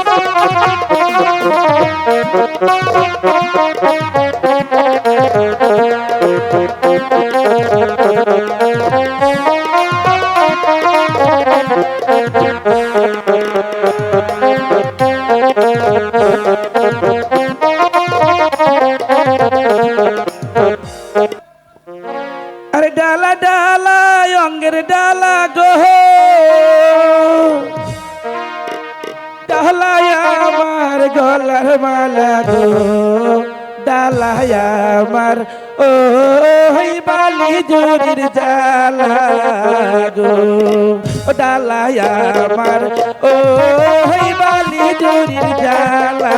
আরে ডালায় আমার, গলার মালা গো ডালায় আমার, ও বালি জুরির জালা গো ডালায় আমার, ও বালি জুরির জালা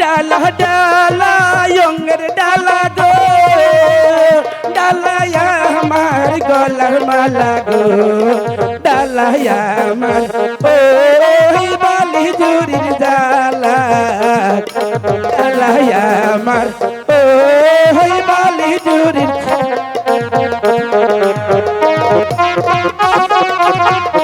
ডালা ডালা, অঙ্গের ডালা ডালায়া আমার গলার মালা গো। ডালায়া আমার ওই ডালা। ডালায়া আমার ওই দেখিয়া বাইজান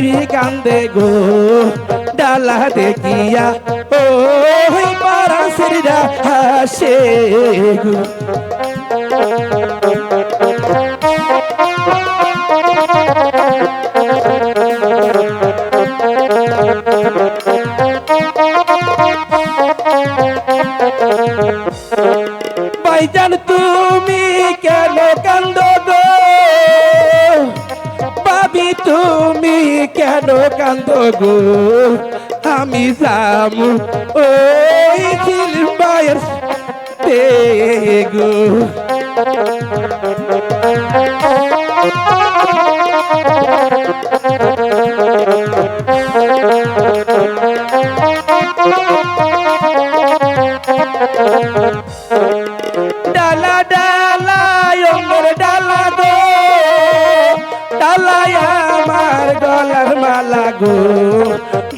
বাইবি কান্দে গো ডালা দেখিয়া ও পারা সেরিরা হাসে গো। ভাইজান তুমি কেন কান্দ গো আমি যাব ওই সিলবায়ের গো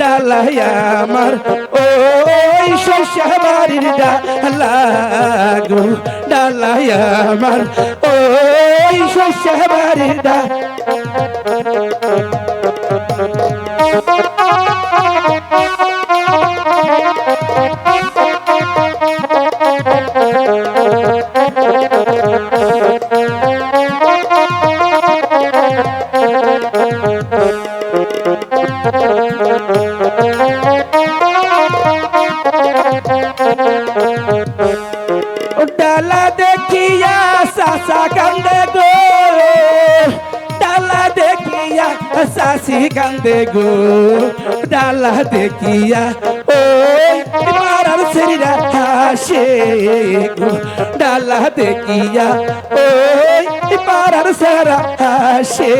ডালাই আমার। ওই শস্যবাড়ির ডালা গো ডালাই আমার। ওই শস্যবাড়ির ডালা ডালা দেখিয়া সাসা কান্দে গো ডালা দেখিয়া সাসি কান্দে গো ডালা দেখিয়া ও মারার শরীরা হাসে গো ডালা দেখিয়া ও মারার সারা হাসে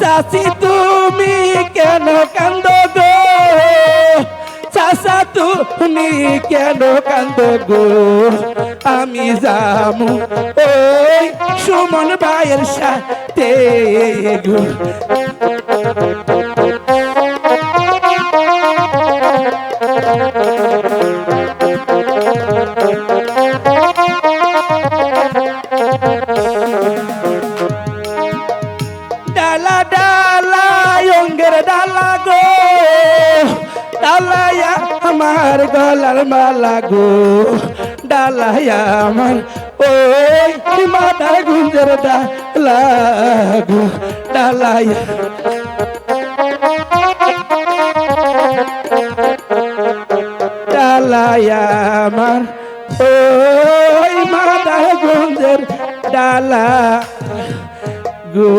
চাষি তুমি কেন কান্দ? তুমি কেন কান্দ গো? আমি যামু ওই সুমন ভাইয়ের সাথে গো। ডালা ডালা, অঙ্গের ডালা গো। ডালায়া আমার গল দোলার মালা গো ডালাই আমার ওই মাদার গুঞ্জের ডালা গো ডালাই ডালাই আমার ওই মাদার গুঞ্জের ডালা গো।